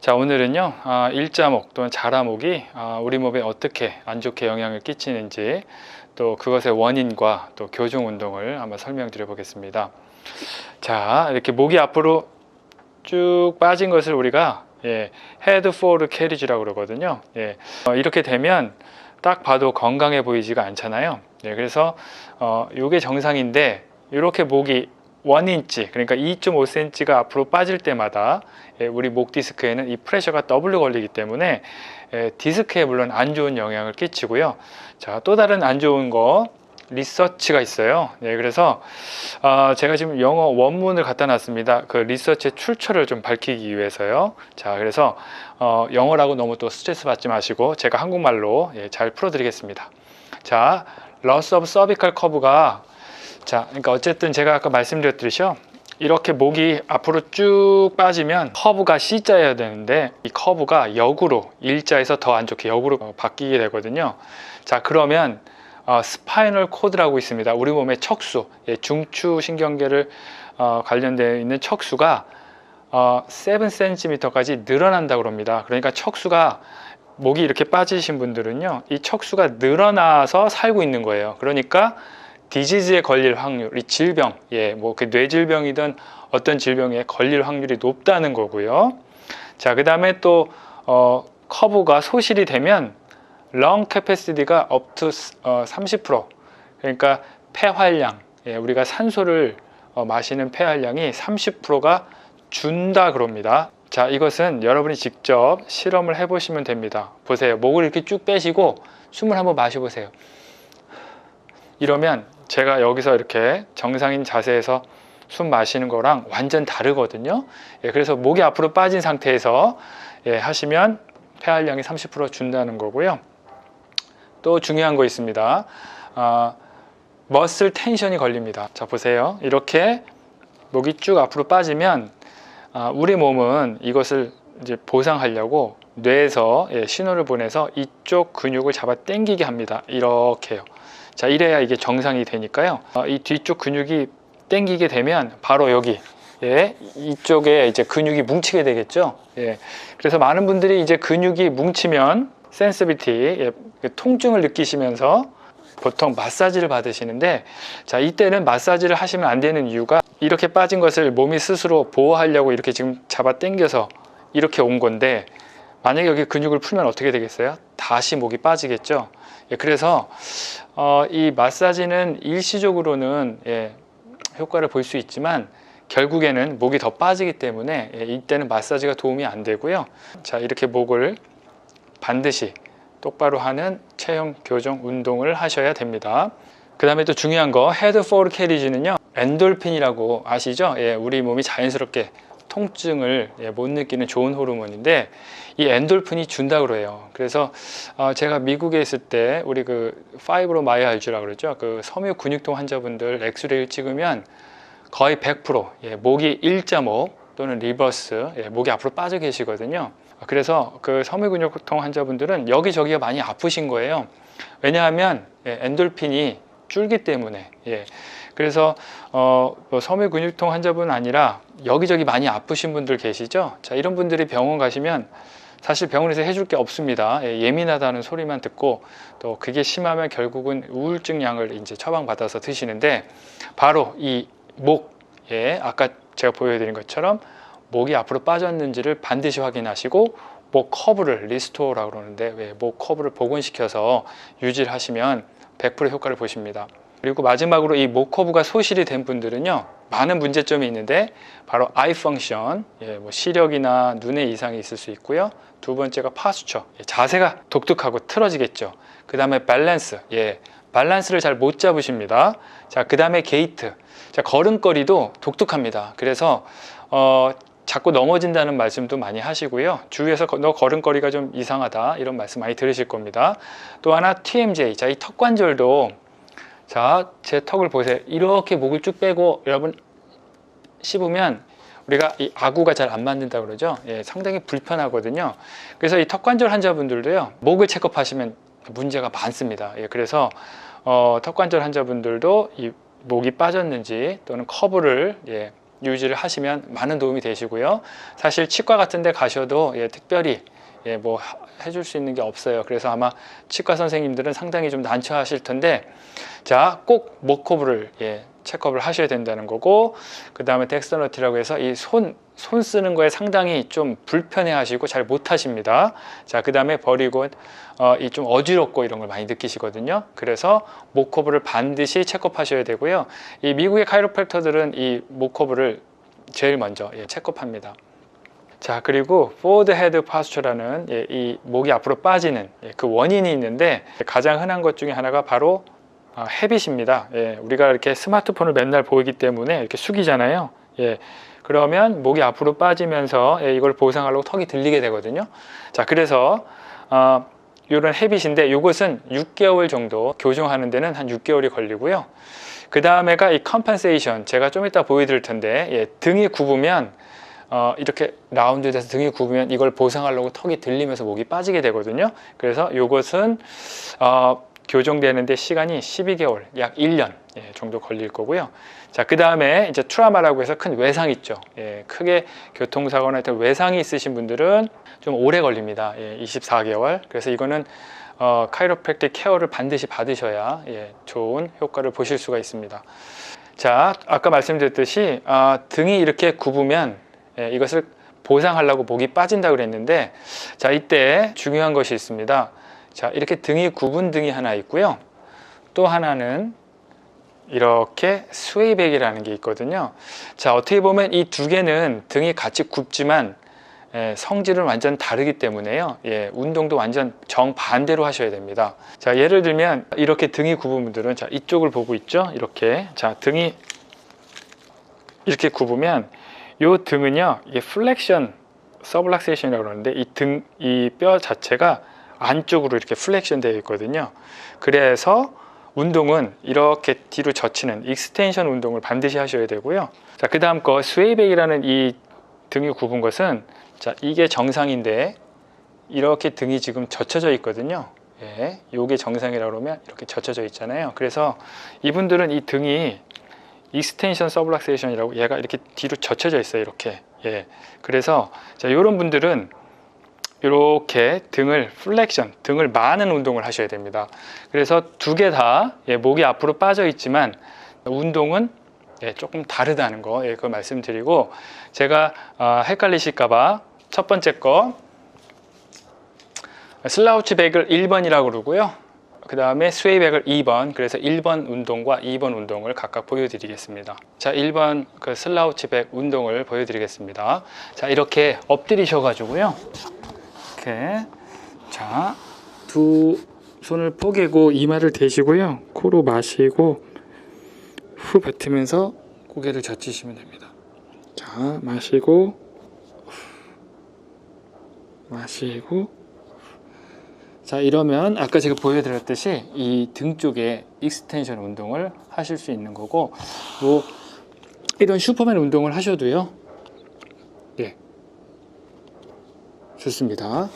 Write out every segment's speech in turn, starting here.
자 오늘은요 아, 일자목 또는 자라목이 아, 우리 몸에 어떻게 안 좋게 영향을 끼치는지 또 그것의 원인과 또 교정 운동을 한번 설명드려 보겠습니다. 자 이렇게 목이 앞으로 쭉 빠진 것을 우리가 예, 헤드 포르 캐리지라고 그러거든요. 예, 어, 이렇게 되면 딱 봐도 건강해 보이지가 않잖아요. 예, 그래서 어, 이게 정상인데 이렇게 목이 1인치 그러니까 2.5cm가 앞으로 빠질 때마다 예, 우리 목 디스크에는 이 프레셔가 더블로 걸리기 때문에 예, 디스크에 물론 안 좋은 영향을 끼치고요. 자, 또 다른 안 좋은 거 리서치가 있어요. 네, 그래서 어, 제가 지금 영어 원문을 갖다 놨습니다. 그 리서치의 출처를 좀 밝히기 위해서요. 자, 그래서 어, 영어라고 너무 또 스트레스 받지 마시고 제가 한국말로 예, 잘 풀어드리겠습니다. 자, loss of cervical curve가 자, 그러니까 어쨌든 제가 아까 말씀드렸듯이요. 이렇게 목이 앞으로 쭉 빠지면 커브가 C자여야 되는데 이 커브가 역으로 일자에서 더 안 좋게 역으로 어, 바뀌게 되거든요. 자, 그러면 어, 스파이널 코드라고 있습니다. 우리 몸의 척수, 예, 중추 신경계를 어, 관련되어 있는 척수가 어, 7cm까지 늘어난다고 합니다. 그러니까 척수가 목이 이렇게 빠지신 분들은요, 이 척수가 늘어나서 살고 있는 거예요. 그러니까 디지즈에 걸릴 확률, 이 질병, 예, 뭐 그 뇌질병이든 어떤 질병에 걸릴 확률이 높다는 거고요. 자, 그 다음에 또 어, 커브가 소실이 되면 렁 캐패시티가 to 어, 30% 그러니까 폐활량, 예, 우리가 산소를 어, 마시는 폐활량이 30%가 준다 그럽니다. 자, 이것은 여러분이 직접 실험을 해보시면 됩니다. 보세요. 목을 이렇게 쭉 빼시고 숨을 한번 마셔보세요. 이러면 제가 여기서 이렇게 정상인 자세에서 숨 마시는 거랑 완전 다르거든요. 예, 그래서 목이 앞으로 빠진 상태에서 예, 하시면 폐활량이 30% 준다는 거고요. 또 중요한 거 있습니다. 아, 머슬 텐션이 걸립니다. 자 보세요. 이렇게 목이 쭉 앞으로 빠지면 아, 우리 몸은 이것을 이제 보상하려고 뇌에서 예, 신호를 보내서 이쪽 근육을 잡아 당기게 합니다. 이렇게요. 자 이래야 이게 정상이 되니까요. 어, 이 뒤쪽 근육이 당기게 되면 바로 여기 예, 이쪽에 이제 근육이 뭉치게 되겠죠. 예, 그래서 많은 분들이 이제 근육이 뭉치면 센스비티 예, 그 통증을 느끼시면서 보통 마사지를 받으시는데 자 이때는 마사지를 하시면 안 되는 이유가 이렇게 빠진 것을 몸이 스스로 보호하려고 이렇게 지금 잡아 당겨서 이렇게 온 건데 만약에 여기 근육을 풀면 어떻게 되겠어요? 다시 목이 빠지겠죠. 예, 그래서 어, 이 마사지는 일시적으로는 예, 효과를 볼 수 있지만 결국에는 목이 더 빠지기 때문에 예, 이때는 마사지가 도움이 안 되고요. 자 이렇게 목을 반드시 똑바로 하는 체형 교정 운동을 하셔야 됩니다. 그 다음에 또 중요한 거 헤드 포르 캐리지는요 엔돌핀이라고 아시죠? 예, 우리 몸이 자연스럽게 통증을 예, 못 느끼는 좋은 호르몬인데 이 엔돌핀이 준다고 그래요. 그래서 어, 제가 미국에 있을 때 우리 그 파이브로마이알주라고 그러죠. 그 섬유 근육통 환자분들 엑스레이를 찍으면 거의 100% 예, 목이 일자목 또는 리버스 예, 목이 앞으로 빠져 계시거든요. 그래서 그 섬유 근육통 환자분들은 여기저기가 많이 아프신 거예요. 왜냐하면 예, 엔돌핀이 줄기 때문에 예. 그래서 어, 뭐 섬유 근육통 환자분 아니라 여기저기 많이 아프신 분들 계시죠? 자 이런 분들이 병원 가시면 사실 병원에서 해줄 게 없습니다. 예, 예민하다는 소리만 듣고 또 그게 심하면 결국은 우울증 약을 이제 처방받아서 드시는데 바로 이 목, 예, 아까 제가 보여드린 것처럼 목이 앞으로 빠졌는지를 반드시 확인하시고 목 커브를 리스토어라고 그러는데 왜 목 커브를 복원시켜서 유지를 하시면 100% 효과를 보십니다. 그리고 마지막으로 이목 커브가 소실이 된 분들은요 많은 문제점이 있는데 바로 아이 펑션, 예, 뭐 시력이나 눈의 이상이 있을 수 있고요. 두 번째가 파수처, 예, 자세가 독특하고 틀어지겠죠. 그 다음에 밸런스, 예, 밸런스를 잘 못 잡으십니다. 자, 그 다음에 게이트, 자 걸음걸이도 독특합니다. 그래서 어, 자꾸 넘어진다는 말씀도 많이 하시고요. 주위에서 너 걸음걸이가 좀 이상하다 이런 말씀 많이 들으실 겁니다. 또 하나 TMJ, 자 이 턱관절도 자, 제 턱을 보세요. 이렇게 목을 쭉 빼고 여러분 씹으면 우리가 이 아구가 잘안 만든다 그러죠. 예, 상당히 불편하거든요. 그래서 이 턱관절 환자분들도요. 목을 체크하시면 문제가 많습니다. 예, 그래서 어, 턱관절 환자분들도 이 목이 빠졌는지 또는 커브를 예, 유지를 하시면 많은 도움이 되시고요. 사실 치과 같은 데 가셔도 예, 특별히 예, 뭐 하- 해줄 수 있는 게 없어요. 그래서 아마 치과 선생님들은 상당히 좀 난처하실 텐데 자, 꼭 목코브를 예, 체크업을 하셔야 된다는 거고 그 다음에 덱스터너티라고 해서 이 손 손 쓰는 거에 상당히 좀 불편해하시고 잘 못하십니다. 자, 그 다음에 버리고 어, 이 좀 어지럽고 이런 걸 많이 느끼시거든요. 그래서 목코브를 반드시 체크업하셔야 되고요. 이 미국의 카이로프랙터들은 이 목코브를 제일 먼저 예, 체크업합니다. 자 그리고 forward head posture라는 예, 이 목이 앞으로 빠지는 예, 그 원인이 있는데 가장 흔한 것 중에 하나가 바로 아, 헤빗입니다. 예, 우리가 이렇게 스마트폰을 맨날 보이기 때문에 이렇게 숙이잖아요. 예, 그러면 목이 앞으로 빠지면서 예, 이걸 보상하려고 턱이 들리게 되거든요. 자 그래서 어, 이런 헤빗인데 이것은 6개월 정도 교정하는 데는 한 6개월이 걸리고요. 그 다음에가 이 컴펜세이션 제가 좀 이따 보여드릴 텐데 예, 등이 굽으면 어, 이렇게 라운드 돼서 등이 굽으면 이걸 보상하려고 턱이 들리면서 목이 빠지게 되거든요. 그래서 이것은 어, 교정되는데 시간이 12개월, 약 1년 예, 정도 걸릴 거고요. 자, 그 다음에 이제 트라마라고 해서 큰 외상 있죠. 예, 크게 교통사고나 하여튼 외상이 있으신 분들은 좀 오래 걸립니다. 예, 24개월. 그래서 이거는 어, 카이로프랙틱 케어를 반드시 받으셔야 예, 좋은 효과를 보실 수가 있습니다. 자, 아까 말씀드렸듯이 아, 등이 이렇게 굽으면 예, 이것을 보상하려고 목이 빠진다 그랬는데 자 이때 중요한 것이 있습니다. 자 이렇게 등이 굽은 등이 하나 있고요. 또 하나는 이렇게 스웨이백이라는 게 있거든요. 자 어떻게 보면 이 두 개는 등이 같이 굽지만 예, 성질은 완전 다르기 때문에요. 예, 운동도 완전 정반대로 하셔야 됩니다. 자, 예를 들면 이렇게 등이 굽은 분들은 자, 이쪽을 보고 있죠? 이렇게. 자, 등이 이렇게 굽으면 요 등은요. 이게 플렉션 서블락세이션이라고 그러는데 이 등 이 뼈 자체가 안쪽으로 이렇게 플렉션 되어 있거든요. 그래서 운동은 이렇게 뒤로 젖히는 익스텐션 운동을 반드시 하셔야 되고요. 자, 그 다음 거 스웨이백이라는 이 등이 굽은 것은 자, 이게 정상인데 이렇게 등이 지금 젖혀져 있거든요. 예, 요게 정상이라고 그러면 이렇게 젖혀져 있잖아요. 그래서 이분들은 이 등이 익스텐션 서블락세이션이라고 얘가 이렇게 뒤로 젖혀져 있어요. 이렇게. 예. 그래서 자, 요런 분들은 이렇게 등을 플렉션, 등을 많은 운동을 하셔야 됩니다. 그래서 두 개다 예, 목이 앞으로 빠져 있지만 운동은 예, 조금 다르다는 거, 예, 그걸 말씀드리고 제가 아, 헷갈리실까봐 첫 번째 거 슬라우치 백을 1번이라고 그러고요. 그 다음에 스웨이백을 2번, 그래서 1번 운동과 2번 운동을 각각 보여드리겠습니다. 자, 1번 그 슬라우치 백 운동을 보여드리겠습니다. 자, 이렇게 엎드리셔 가지고요. 이렇게 자, 두 손을 포개고 이마를 대시고요. 코로 마시고 후 뱉으면서 고개를 젖히시면 됩니다. 자, 마시고 마시고 자 이러면 아까 제가 보여드렸듯이 이 등 쪽에 익스텐션 운동을 하실 수 있는 거고 뭐 이런 슈퍼맨 운동을 하셔도요. 예. 좋습니다.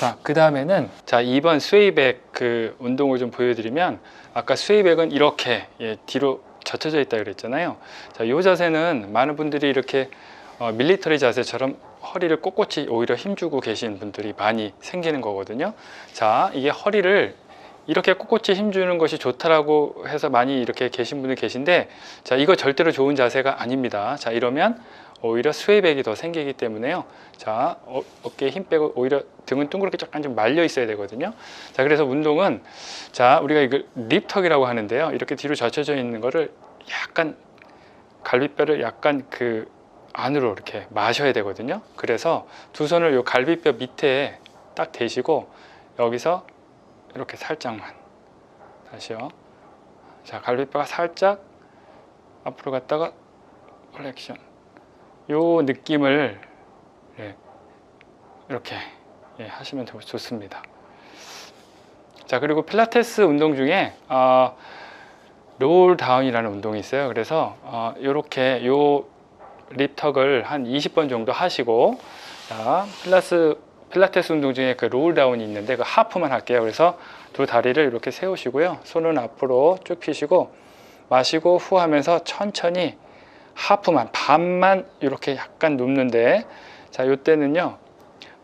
자 그 다음에는 자 2번 스웨이백 그 운동을 좀 보여드리면 아까 스웨이백은 이렇게 예, 뒤로 젖혀져 있다 그랬잖아요. 자이 자세는 많은 분들이 이렇게 어, 밀리터리 자세처럼 허리를 꼿꼿이 오히려 힘주고 계신 분들이 많이 생기는 거거든요. 자, 이게 허리를 이렇게 꼿꼿이 힘주는 것이 좋다라고 해서 많이 이렇게 계신 분들 계신데, 자, 이거 절대로 좋은 자세가 아닙니다. 자, 이러면 오히려 스웨이백이 더 생기기 때문에요. 자, 어, 어깨에 힘 빼고 오히려 등은 둥그렇게 약간 좀 말려 있어야 되거든요. 자, 그래서 운동은 자, 우리가 이걸 립턱이라고 하는데요. 이렇게 뒤로 젖혀져 있는 거를 약간 갈비뼈를 약간 그 안으로 이렇게 마셔야 되거든요. 그래서 두 손을 요 갈비뼈 밑에 딱 대시고 여기서 이렇게 살짝만 다시요. 자, 갈비뼈가 살짝 앞으로 갔다가 플렉션. 요 느낌을 예, 이렇게 예, 하시면 더 좋습니다. 자, 그리고 필라테스 운동 중에 어, 롤 다운이라는 운동이 있어요. 그래서 어, 이렇게 요 립턱을 한 20번 정도 하시고 자 필라스 필라테스 운동 중에 그 롤다운이 있는데 그 하프만 할게요. 그래서 두 다리를 이렇게 세우시고요. 손은 앞으로 쭉 펴시고 마시고 후 하면서 천천히 하프만 반만 이렇게 약간 눕는데 자 이때는요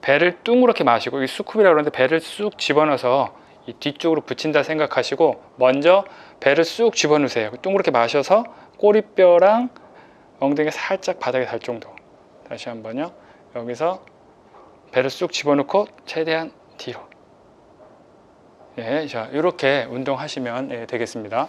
배를 둥그렇게 마시고 이 수쿰이라고 그러는데 배를 쑥 집어넣어서 이 뒤쪽으로 붙인다 생각하시고 먼저 배를 쑥 집어넣으세요 둥그렇게 마셔서 꼬리뼈랑 엉덩이 살짝 바닥에 닿을 정도. 다시 한번요. 여기서 배를 쑥 집어넣고 최대한 뒤로. 예, 자 이렇게 운동하시면 예, 되겠습니다